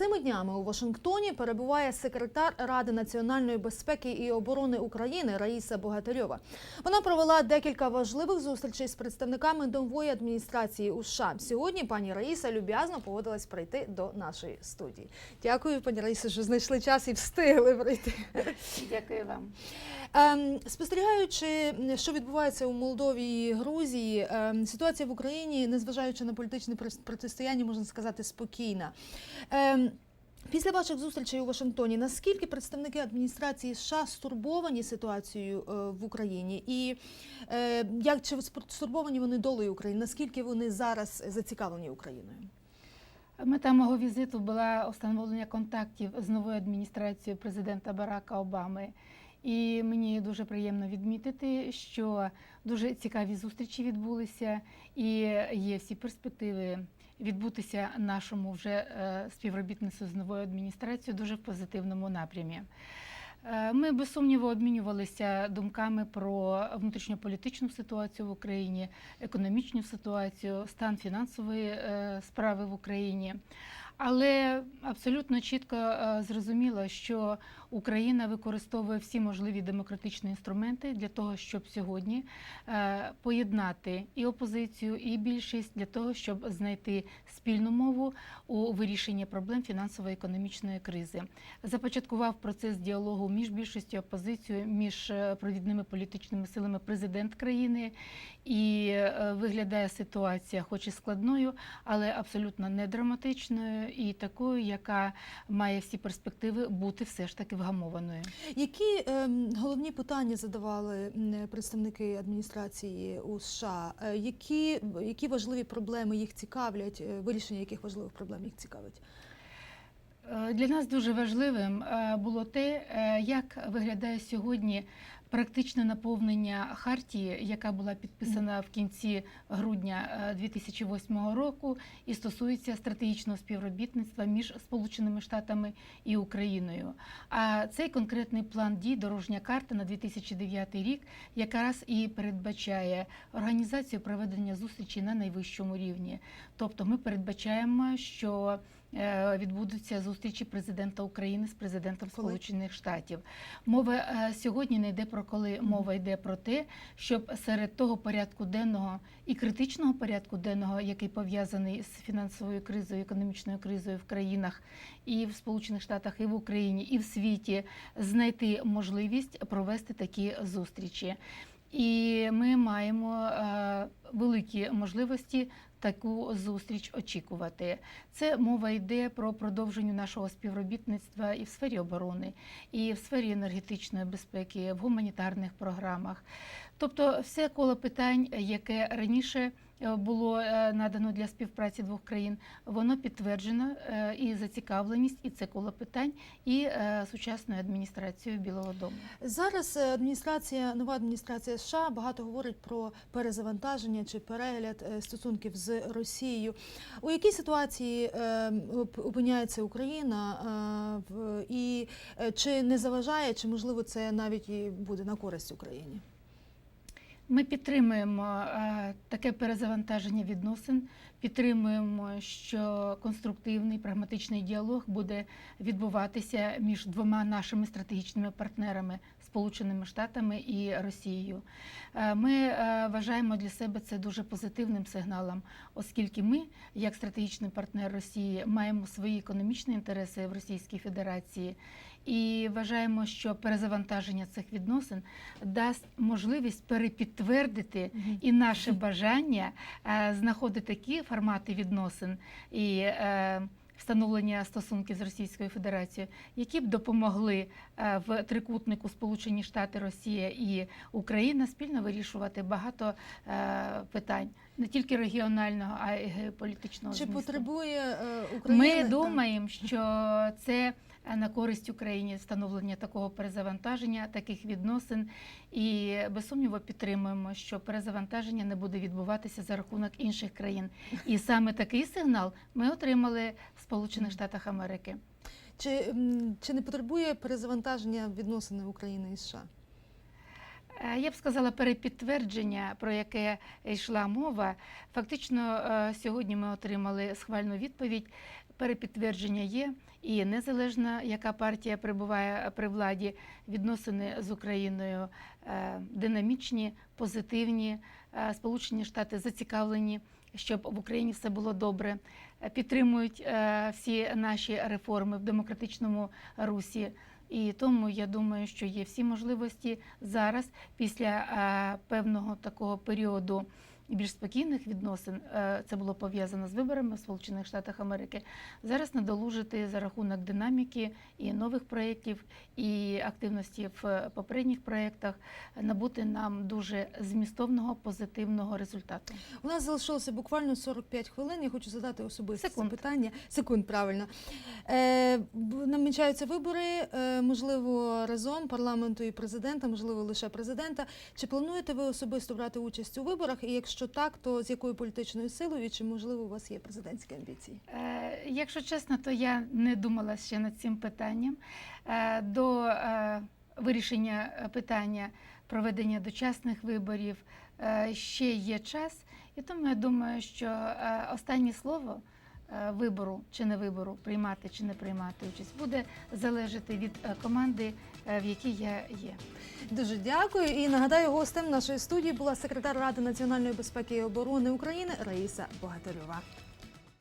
Цими днями у Вашингтоні перебуває секретар Ради національної безпеки і оборони України Раїса Богатирьова. Вона провела декілька важливих зустрічей з представниками нової адміністрації у США. Сьогодні пані Раїса люб'язно погодилась прийти до нашої студії. Дякую, пані Раїсо, що знайшли час і встигли прийти. Дякую вам. Ем, Спостерігаючи, що відбувається у Молдові і Грузії, ем, ситуація в Україні, незважаючи на політичне протистояння, можна сказати, спокійна. Після ваших зустрічей у Вашингтоні, наскільки представники адміністрації США стурбовані ситуацією е, в Україні, і е, як чи стурбовані вони долею України? Наскільки вони зараз зацікавлені Україною? Мета мого візиту була встановлення контактів з новою адміністрацією президента Барака Обами. І мені дуже приємно відмітити, що дуже цікаві зустрічі відбулися, і є всі перспективи відбутися нашому вже е, співробітництву з новою адміністрацією дуже в позитивному напрямі. Е, Ми без сумніву обмінювалися думками про внутрішньополітичну ситуацію в Україні, економічну ситуацію, стан фінансової е, справи в Україні. Але абсолютно чітко е, зрозуміло, що Україна використовує всі можливі демократичні інструменти для того, щоб сьогодні е, поєднати і опозицію, і більшість для того, щоб знайти спільну мову у вирішенні проблем фінансово-економічної кризи. Започаткував процес діалогу між більшістю опозицією, між е, провідними політичними силами президент країни. І виглядає ситуація, хоч і складною, але абсолютно не драматичною і такою, яка має всі перспективи бути все ж таки вгамованою. Які ем, головні питання задавали представники адміністрації у США? Е, Які, які важливі проблеми їх цікавлять? е, Вирішення яких важливих проблем їх цікавить? Е, Для нас дуже важливим було те, як виглядає сьогодні практичне наповнення хартії, яка була підписана в кінці грудня е, 2008 року, і стосується стратегічного співробітництва між Сполученими Штатами і Україною. А цей конкретний план дій, дорожня карта на 2009 рік, якраз і передбачає організацію проведення зустрічей на найвищому рівні. Тобто, ми передбачаємо, що е, відбудуться зустрічі президента України з президентом Сполучених Штатів. Мова е, сьогодні не йде про коли, мова йде про те, щоб серед того порядку денного і критичного порядку денного, який пов'язаний з фінансовою кризою, економічною кризою в країнах і в Сполучених Штатах, і в Україні, і в світі, знайти можливість провести такі зустрічі. І ми маємо е, великі можливості таку зустріч очікувати. Це мова йде про продовження нашого співробітництва і в сфері оборони, і в сфері енергетичної безпеки, в гуманітарних програмах. Тобто, все коло питань, яке раніше було е, надано для співпраці двох країн, воно підтверджено е, і зацікавленість, і це коло питань, і е, сучасною адміністрацією Білого Дому. Зараз е, адміністрація, нова адміністрація США багато говорить про перезавантаження чи перегляд е, стосунків з Росією. У якій ситуації е, опиняється Україна е, і е, чи не заважає, чи можливо це навіть і буде на користь Україні? Ми підтримуємо е, таке перезавантаження відносин. Підтримуємо, що конструктивний прагматичний діалог буде відбуватися між двома нашими стратегічними партнерами Сполученими Штатами і Росією. Е, Ми е, вважаємо для себе це дуже позитивним сигналом, оскільки ми, як стратегічний партнер Росії, маємо свої економічні інтереси в Російській Федерації. І вважаємо, що перезавантаження цих відносин дасть можливість перепідтвердити і наше бажання е, знаходити такі формати відносин і е, встановлення стосунків з Російською Федерацією, які б допомогли е, в трикутнику Сполучені Штати, Росія і Україна спільно вирішувати багато питань не тільки регіонального, а й геополітичного Чи змісту. потребує е, Україна? Ми думаємо, що це е, на користь Україні встановлення такого перезавантаження, таких відносин, і без сумніву підтримуємо, що перезавантаження не буде відбуватися за рахунок інших країн. І саме такий сигнал ми отримали в Сполучених Штатах Америки. Чи, чи не потребує перезавантаження відносини України і США? Е, Я б сказала, перепідтвердження, про яке йшла мова. Фактично, е, сьогодні ми отримали схвальну відповідь перепідтвердження є, і незалежно яка партія перебуває при владі, відносини з Україною е, динамічні, позитивні. Сполучені Штати зацікавлені, щоб в Україні все було добре. Підтримують е, всі наші реформи в демократичному русі. І тому я думаю, що є всі можливості зараз, після е, певного такого періоду більш спокійних відносин, е, це було пов'язано з виборами в Сполучених Штатах Америки. Зараз надолужити за рахунок динаміки і нових проєктів, і активності в попередніх проєктах, е, набути нам дуже змістовного позитивного результату. У нас залишилося буквально 45 хвилин. Я хочу задати особисте Секунд. запитання. Секунд, правильно. Е, намічаються вибори, е, можливо, разом парламенту і президента, можливо, лише президента. Чи плануєте ви особисто брати участь у виборах? І якщо так, то з якою політичною силою? Чи можливо у вас є президентські амбіції? Е, Якщо чесно, то я не думала ще над цим питанням. Е, До е, вирішення питання проведення дочасних виборів е, ще є час, і тому я думаю, що е, останнє слово вибору чи не вибору, приймати чи не приймати участь, буде залежати від е, команди, е, в якій я є. Дуже дякую. І нагадаю, гостем нашої студії була секретар Ради національної безпеки і оборони України Раїса Богатирьова.